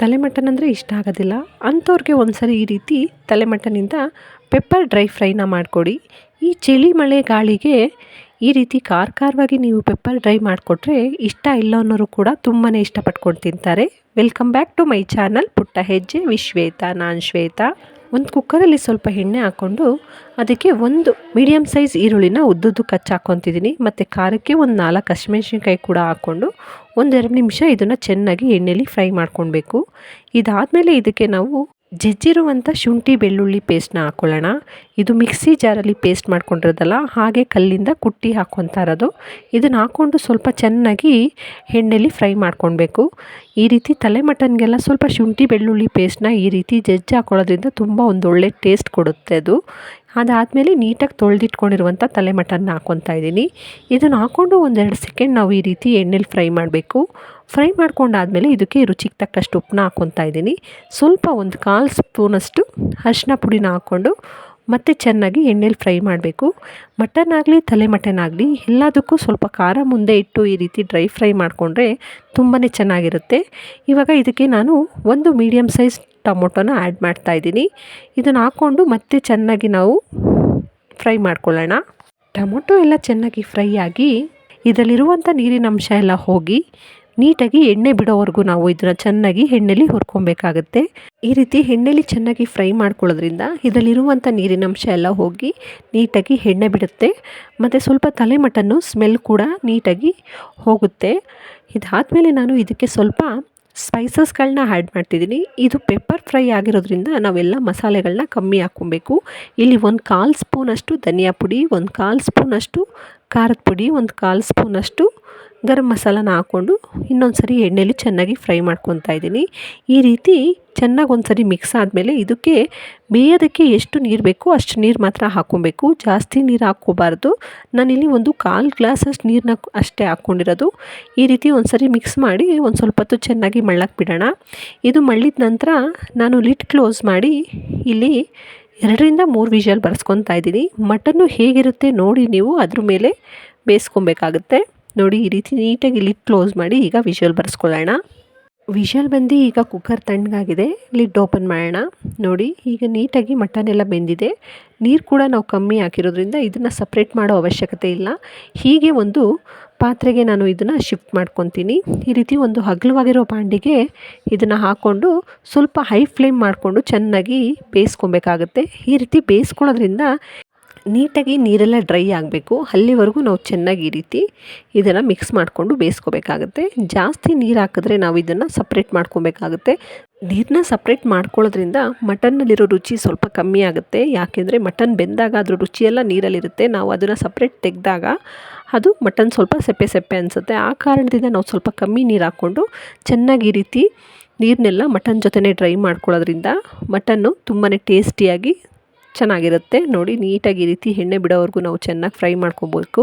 ತಲೆ ಮಟನ್ ಅಂದರೆ ಇಷ್ಟ ಆಗೋದಿಲ್ಲ. ಅಂಥವ್ರಿಗೆ ಒಂದ್ಸರಿ ಈ ರೀತಿ ತಲೆ ಮಟನಿಂದ ಪೆಪ್ಪರ್ ಡ್ರೈ ಫ್ರೈನ ಮಾಡಿಕೊಡಿ. ಈ ಚಳಿ ಮಳೆ ಗಾಳಿಗೆ ಈ ರೀತಿ ಖಾರ ಖಾರವಾಗಿ ನೀವು ಪೆಪ್ಪರ್ ಡ್ರೈ ಮಾಡಿಕೊಟ್ರೆ ಇಷ್ಟ ಇಲ್ಲ ಅನ್ನೋರು ಕೂಡ ತುಂಬಾ ಇಷ್ಟಪಟ್ಕೊಂಡು ತಿಂತಾರೆ. Welcome back to my channel Putta Hejje, Vishweta ನಾನು ಶ್ವೇತಾ. ಒಂದು ಕುಕ್ಕರಲ್ಲಿ ಸ್ವಲ್ಪ ಎಣ್ಣೆ ಹಾಕ್ಕೊಂಡು ಅದಕ್ಕೆ ಒಂದು ಮೀಡಿಯಮ್ ಸೈಜ್ ಈರುಳ್ಳಿನ ಉದ್ದುದ್ದು ಕಚ್ಚಿ ಹಾಕ್ಕೊತಿದ್ದೀನಿ. ಮತ್ತು ಖಾರಕ್ಕೆ ಒಂದು ನಾಲ್ಕು ಹಸಿಮೆಣ್ಸಿನ್ಕಾಯಿ ಕೂಡ ಹಾಕ್ಕೊಂಡು ಒಂದೆರಡು ನಿಮಿಷ ಇದನ್ನು ಚೆನ್ನಾಗಿ ಎಣ್ಣೆಲಿ ಫ್ರೈ ಮಾಡ್ಕೊಳ್ಬೇಕು. ಇದಾದಮೇಲೆ ಇದಕ್ಕೆ ನಾವು ಜಜ್ಜಿರುವಂಥ ಶುಂಠಿ ಬೆಳ್ಳುಳ್ಳಿ ಪೇಸ್ಟ್ನ ಹಾಕ್ಕೊಳ್ಳೋಣ ಇದು ಮಿಕ್ಸಿ ಜಾರಲ್ಲಿ ಪೇಸ್ಟ್ ಮಾಡ್ಕೊಂಡಿರೋದಲ್ಲ, ಹಾಗೆ ಕಲ್ಲಿಂದ ಕುಟ್ಟಿ ಹಾಕ್ಕೊತಾ ಇರೋದು. ಇದನ್ನು ಹಾಕ್ಕೊಂಡು ಸ್ವಲ್ಪ ಚೆನ್ನಾಗಿ ಎಣ್ಣೆಲಿ ಫ್ರೈ ಮಾಡ್ಕೊಳ್ಬೇಕು. ಈ ರೀತಿ ತಲೆ ಮಟನ್ಗೆಲ್ಲ ಸ್ವಲ್ಪ ಶುಂಠಿ ಬೆಳ್ಳುಳ್ಳಿ ಪೇಸ್ಟ್ನ ಈ ರೀತಿ ಜಜ್ಜಿ ಹಾಕ್ಕೊಳ್ಳೋದ್ರಿಂದ ತುಂಬ ಒಂದು ಒಳ್ಳೆ ಟೇಸ್ಟ್ ಕೊಡುತ್ತೆ ಅದು. ಅದಾದಮೇಲೆ ನೀಟಾಗಿ ತೊಳೆದಿಟ್ಕೊಂಡಿರುವಂಥ ತಲೆ ಮಟನ್ನ ಹಾಕ್ಕೊತಾ ಇದ್ದೀನಿ. ಇದನ್ನು ಹಾಕ್ಕೊಂಡು ಒಂದೆರಡು ಸೆಕೆಂಡ್ ನಾವು ಈ ರೀತಿ ಎಣ್ಣೆಲಿ ಫ್ರೈ ಮಾಡಬೇಕು. ಫ್ರೈ ಮಾಡ್ಕೊಂಡಾದಮೇಲೆ ಇದಕ್ಕೆ ರುಚಿಗೆ ತಕ್ಕಷ್ಟು ಉಪ್ಪನ್ನ ಹಾಕ್ಕೊತಾ ಇದ್ದೀನಿ. ಸ್ವಲ್ಪ ಒಂದು ಕಾಲು ಸ್ಪೂನಷ್ಟು ಅರಿಶಿನ ಪುಡಿನ ಹಾಕ್ಕೊಂಡು ಮತ್ತೆ ಚೆನ್ನಾಗಿ ಎಣ್ಣೆಲಿ ಫ್ರೈ ಮಾಡಬೇಕು. ಮಟನ್ ಆಗಲಿ ತಲೆ ಮಟನ್ ಆಗಲಿ ಎಲ್ಲದಕ್ಕೂ ಸ್ವಲ್ಪ ಖಾರ ಮುಂದೆ ಇಟ್ಟು ಈ ರೀತಿ ಡ್ರೈ ಫ್ರೈ ಮಾಡಿಕೊಂಡ್ರೆ ತುಂಬಾ ಚೆನ್ನಾಗಿರುತ್ತೆ. ಇವಾಗ ಇದಕ್ಕೆ ನಾನು ಒಂದು ಮೀಡಿಯಮ್ ಸೈಜ್ ಟೊಮೊಟೊನ ಆ್ಯಡ್ ಮಾಡ್ತಾಯಿದ್ದೀನಿ ಇದನ್ನು ಹಾಕ್ಕೊಂಡು ಮತ್ತೆ ಚೆನ್ನಾಗಿ ನಾವು ಫ್ರೈ ಮಾಡ್ಕೊಳ್ಳೋಣ. ಟೊಮೊಟೊ ಎಲ್ಲ ಚೆನ್ನಾಗಿ ಫ್ರೈ ಆಗಿ ಇದರಲ್ಲಿರುವಂಥ ನೀರಿನ ಅಂಶ ಎಲ್ಲ ಹೋಗಿ ನೀಟಾಗಿ ಎಣ್ಣೆ ಬಿಡೋವರೆಗೂ ನಾವು ಇದನ್ನು ಚೆನ್ನಾಗಿ ಎಣ್ಣೆಲಿ ಹುರ್ಕೊಬೇಕಾಗುತ್ತೆ. ಈ ರೀತಿ ಎಣ್ಣೆಲಿ ಚೆನ್ನಾಗಿ ಫ್ರೈ ಮಾಡ್ಕೊಳ್ಳೋದ್ರಿಂದ ಇದರಲ್ಲಿರುವಂಥ ನೀರಿನ ಅಂಶ ಎಲ್ಲ ಹೋಗಿ ನೀಟಾಗಿ ಎಣ್ಣೆ ಬಿಡುತ್ತೆ. ಮತ್ತು ಸ್ವಲ್ಪ ತಲೆ ಮಟನ್ನು ಸ್ಮೆಲ್ ಕೂಡ ನೀಟಾಗಿ ಹೋಗುತ್ತೆ. ಇದಾದಮೇಲೆ ನಾನು ಇದಕ್ಕೆ ಸ್ವಲ್ಪ ಸ್ಪೈಸಸ್ಗಳನ್ನ ಆ್ಯಡ್ ಮಾಡ್ತಿದ್ದೀನಿ. ಇದು ಪೆಪ್ಪರ್ ಫ್ರೈ ಆಗಿರೋದ್ರಿಂದ ನಾವೆಲ್ಲ ಮಸಾಲೆಗಳನ್ನ ಕಮ್ಮಿ ಹಾಕ್ಕೊಬೇಕು. ಇಲ್ಲಿ ಒಂದು ಕಾಲು ಸ್ಪೂನಷ್ಟು ಧನಿಯಾ ಪುಡಿ, ಒಂದು ಕಾಲು ಸ್ಪೂನಷ್ಟು ಖಾರದ ಪುಡಿ ಒಂದು ಕಾಲು ಸ್ಪೂನಷ್ಟು ಗರಂ ಮಸಾಲನ ಹಾಕ್ಕೊಂಡು ಇನ್ನೊಂದು ಸರಿ ಎಣ್ಣೆಲಿ ಚೆನ್ನಾಗಿ ಫ್ರೈ ಮಾಡ್ಕೊತಾ ಇದ್ದೀನಿ. ಈ ರೀತಿ ಚೆನ್ನಾಗಿ ಒಂದು ಸರಿ ಮಿಕ್ಸ್ ಆದಮೇಲೆ ಇದಕ್ಕೆ ಬೇಯೋದಕ್ಕೆ ಎಷ್ಟು ನೀರು ಬೇಕೋ ಅಷ್ಟು ನೀರು ಮಾತ್ರ ಹಾಕ್ಕೊಬೇಕು. ಜಾಸ್ತಿ ನೀರು ಹಾಕ್ಕೋಬಾರ್ದು. ನಾನಿಲ್ಲಿ ಒಂದು ಕಾಲು ಗ್ಲಾಸಷ್ಟು ನೀರನ್ನ ಅಷ್ಟೇ ಹಾಕ್ಕೊಂಡಿರೋದು. ಈ ರೀತಿ ಒಂದು ಸರಿ ಮಿಕ್ಸ್ ಮಾಡಿ ಒಂದು ಸ್ವಲ್ಪ ಹೊತ್ತು ಚೆನ್ನಾಗಿ ಮಳ್ಳಕ್ಕೆ ಬಿಡೋಣ. ಇದು ಮಳ್ಳಿದ ನಂತರ ನಾನು ಲಿಟ್ ಕ್ಲೋಸ್ ಮಾಡಿ ಇಲ್ಲಿ ಎರಡರಿಂದ ಮೂರು ವಿಷಲ್ ಬರ್ಸ್ಕೊತಾ ಇದ್ದೀನಿ. ಮಟನ್ನು ಹೇಗಿರುತ್ತೆ ನೋಡಿ ನೀವು ಅದ್ರ ಮೇಲೆ ಬೇಯಿಸ್ಕೊಬೇಕಾಗುತ್ತೆ. ನೋಡಿ ಈ ರೀತಿ ನೀಟಾಗಿ ಲಿಡ್ ಕ್ಲೋಸ್ ಮಾಡಿ ಈಗ ವಿಷಲ್ ಬರ್ಸ್ಕೊಳ್ಳೋಣ. ವಿಷಲ್ ಬಂದು ಈಗ ಕುಕ್ಕರ್ ತಣ್ಣಗಾಗಿದೆ. ಲಿಡ್ ಓಪನ್ ಮಾಡೋಣ. ನೋಡಿ ಈಗ ನೀಟಾಗಿ ಮಟನ್ ಎಲ್ಲ ಬೆಂದಿದೆ. ನೀರು ಕೂಡ ನಾವು ಕಮ್ಮಿ ಹಾಕಿರೋದ್ರಿಂದ ಇದನ್ನು ಸಪ್ರೇಟ್ ಮಾಡೋ ಅವಶ್ಯಕತೆ ಇಲ್ಲ. ಹೀಗೆ ಒಂದು ಪಾತ್ರೆಗೆ ನಾನು ಇದನ್ನು ಶಿಫ್ಟ್ ಮಾಡ್ಕೊತೀನಿ. ಈ ರೀತಿ ಒಂದು ಹಗಲವಾಗಿರೋ ಬಾಂಡಿಗೆ ಇದನ್ನು ಹಾಕ್ಕೊಂಡು ಸ್ವಲ್ಪ ಹೈ ಫ್ಲೇಮ್ ಮಾಡಿಕೊಂಡು ಚೆನ್ನಾಗಿ ಬೇಯಿಸ್ಕೊಬೇಕಾಗುತ್ತೆ. ಈ ರೀತಿ ಬೇಯಿಸ್ಕೊಳ್ಳೋದ್ರಿಂದ ನೀಟಾಗಿ ನೀರೆಲ್ಲ ಡ್ರೈ ಆಗಬೇಕು. ಅಲ್ಲಿವರೆಗೂ ನಾವು ಚೆನ್ನಾಗಿ ಈ ರೀತಿ ಇದನ್ನು ಮಿಕ್ಸ್ ಮಾಡಿಕೊಂಡು ಬೇಯಿಸ್ಕೋಬೇಕಾಗುತ್ತೆ. ಜಾಸ್ತಿ ನೀರು ಹಾಕಿದ್ರೆ ನಾವು ಇದನ್ನು ಸಪ್ರೇಟ್ ಮಾಡ್ಕೊಬೇಕಾಗುತ್ತೆ. ನೀರನ್ನ ಸಪ್ರೇಟ್ ಮಾಡ್ಕೊಳ್ಳೋದ್ರಿಂದ ಮಟನ್ನಲ್ಲಿರೋ ರುಚಿ ಸ್ವಲ್ಪ ಕಮ್ಮಿ ಆಗುತ್ತೆ. ಯಾಕೆಂದರೆ ಮಟನ್ ಬೆಂದಾಗ ಅದ್ರ ರುಚಿಯೆಲ್ಲ ನೀರಲ್ಲಿರುತ್ತೆ. ನಾವು ಅದನ್ನು ಸಪ್ರೇಟ್ ತೆಗೆದಾಗ ಅದು ಮಟನ್ ಸ್ವಲ್ಪ ಸೆಪ್ಪೆ ಸೆಪ್ಪೆ ಅನಿಸುತ್ತೆ. ಆ ಕಾರಣದಿಂದ ನಾವು ಸ್ವಲ್ಪ ಕಮ್ಮಿ ನೀರು ಹಾಕ್ಕೊಂಡು ಚೆನ್ನಾಗಿ ಈ ರೀತಿ ನೀರನ್ನೆಲ್ಲ ಮಟನ್ ಜೊತೆನೇ ಡ್ರೈ ಮಾಡ್ಕೊಳ್ಳೋದ್ರಿಂದ ಮಟನ್ನು ತುಂಬಾ ಟೇಸ್ಟಿಯಾಗಿ ಚೆನ್ನಾಗಿರುತ್ತೆ. ನೋಡಿ, ನೀಟಾಗಿ ಈ ರೀತಿ ಎಣ್ಣೆ ಬಿಡೋವರೆಗೂ ನಾವು ಚೆನ್ನಾಗಿ ಫ್ರೈ ಮಾಡ್ಕೊಬೇಕು.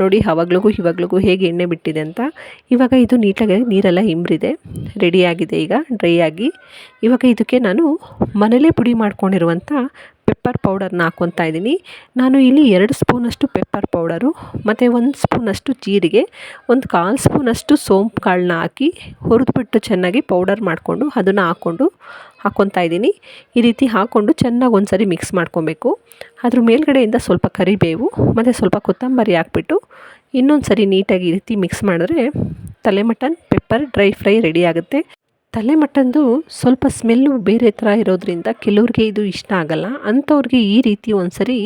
ನೋಡಿ, ಆವಾಗ್ಲಿಗೂ ಇವಾಗ್ಲಿಗೂ ಹೇಗೆ ಎಣ್ಣೆ ಬಿಟ್ಟಿದೆ ಅಂತ. ಇವಾಗ ಇದು ನೀಟಾಗಿ ನೀರೆಲ್ಲ ಇಂಬ್ರಿದೆ ರೆಡಿಯಾಗಿದೆ ಈಗ, ಡ್ರೈ ಆಗಿ. ಇವಾಗ ಇದಕ್ಕೆ ನಾನು ಮನೇಲೇ ಪುಡಿ ಮಾಡ್ಕೊಂಡಿರುವಂಥ ಪೆಪ್ಪರ್ ಪೌಡರ್ನ ಹಾಕ್ಕೊತಾ ಇದ್ದೀನಿ. ನಾನು ಇಲ್ಲಿ ಎರಡು ಸ್ಪೂನಷ್ಟು ಪೆಪ್ಪರ್ ಪೌಡರು, ಮತ್ತು ಒಂದು ಸ್ಪೂನಷ್ಟು ಜೀರಿಗೆ, ಒಂದು ಕಾಲು ಸ್ಪೂನಷ್ಟು ಸೋಂಪು ಕಾಳನ್ನ ಹಾಕಿ ಹುರಿದ್ಬಿಟ್ಟು ಚೆನ್ನಾಗಿ ಪೌಡರ್ ಮಾಡಿಕೊಂಡು ಅದನ್ನು ಹಾಕ್ಕೊಂಡು ಹಾಕ್ಕೊತಾ ಇದ್ದೀನಿ. ಈ ರೀತಿ ಹಾಕ್ಕೊಂಡು ಚೆನ್ನಾಗಿ ಒಂದು ಸರಿ ಮಿಕ್ಸ್ ಮಾಡ್ಕೊಬೇಕು. ಅದ್ರ ಮೇಲ್ಗಡೆಯಿಂದ ಸ್ವಲ್ಪ ಕರಿಬೇವು, ಮತ್ತು ಸ್ವಲ್ಪ ಕೊತ್ತಂಬರಿ ಹಾಕ್ಬಿಟ್ಟು ಇನ್ನೊಂದು ಸರಿ ನೀಟಾಗಿ ಈ ರೀತಿ ಮಿಕ್ಸ್ ಮಾಡಿದ್ರೆ ತಲೆ mutton, pepper, dry fry ready ಆಗುತ್ತೆ. ತಲೆ ಮಟನ್ದು ಸ್ವಲ್ಪ ಸ್ಮೆಲ್ಲು ಬೇರೆ ಥರ ಇರೋದ್ರಿಂದ ಕೆಲವ್ರಿಗೆ ಇದು ಇಷ್ಟ ಆಗೋಲ್ಲ. ಅಂಥವ್ರಿಗೆ ಈ ರೀತಿ ಒಂದು ಸರಿ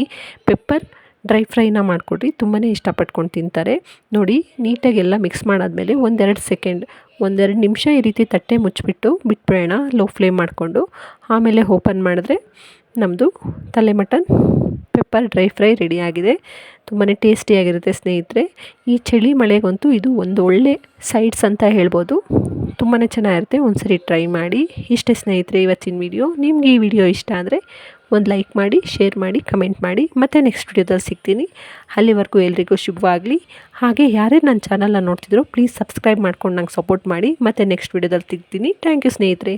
ಪೆಪ್ಪರ್ ಡ್ರೈ ಫ್ರೈನ ಮಾಡಿಕೊಡ್ರಿ ತುಂಬಾ ಇಷ್ಟಪಟ್ಕೊಂಡು ತಿಂತಾರೆ. ನೋಡಿ ನೀಟಾಗಿ ಎಲ್ಲ ಮಿಕ್ಸ್ ಮಾಡಾದಮೇಲೆ ಒಂದೆರಡು ಸೆಕೆಂಡ್, ಒಂದೆರಡು ನಿಮಿಷ ಈ ರೀತಿ ತಟ್ಟೆ ಮುಚ್ಚಿಬಿಟ್ಟು ಬಿಟ್ಬಿಡೋಣ, ಲೋ ಫ್ಲೇಮ್ ಮಾಡಿಕೊಂಡು. ಆಮೇಲೆ ಓಪನ್ ಮಾಡಿದ್ರೆ ನಮ್ಮದು ತಲೆ ಮಟನ್ ಪೆಪ್ಪರ್ ಡ್ರೈ ಫ್ರೈ ರೆಡಿಯಾಗಿದೆ ತುಂಬಾ ಟೇಸ್ಟಿಯಾಗಿರುತ್ತೆ ಸ್ನೇಹಿತರೆ. ಈ ಚಳಿ ಮಳೆಗಂತೂ ಇದು ಒಂದು ಒಳ್ಳೆ ಸೈಡ್ಸ್ ಅಂತ ಹೇಳ್ಬೋದು. ತುಂಬಾ ಚೆನ್ನಾಗಿರುತ್ತೆ, ಒಂದ್ಸರಿ ಟ್ರೈ ಮಾಡಿ. ಇಷ್ಟೇ ಸ್ನೇಹಿತರೆ, ಇವತ್ತಿನ ವಿಡಿಯೋ. ನಿಮ್ಗೆ ಈ ವಿಡಿಯೋ ಇಷ್ಟ ಆದರೆ ಒಂದು ಲೈಕ್ ಮಾಡಿ ಶೇರ್ ಮಾಡಿ ಕಮೆಂಟ್ ಮಾಡಿ. ಮತ್ತೆ ನೆಕ್ಸ್ಟ್ ವಿಡಿಯೋದಲ್ಲಿ ಸಿಗ್ತೀನಿ. ಅಲ್ಲಿವರೆಗೂ ಎಲ್ರಿಗೂ ಶುಭವಾಗಲಿ. ಹಾಗೆ ಯಾರೇ ನನ್ನ ಚಾನಲ್ನ ನೋಡ್ತಿದ್ರು ಪ್ಲೀಸ್ ಸಬ್ಸ್ಕ್ರೈಬ್ ಮಾಡ್ಕೊಂಡು ನಂಗೆ ಸಪೋರ್ಟ್ ಮಾಡಿ. ಮತ್ತೆ ನೆಕ್ಸ್ಟ್ ವಿಡಿಯೋದಲ್ಲಿ ಸಿಗ್ತೀನಿ. ಥ್ಯಾಂಕ್ ಯು ಸ್ನೇಹಿತರೆ.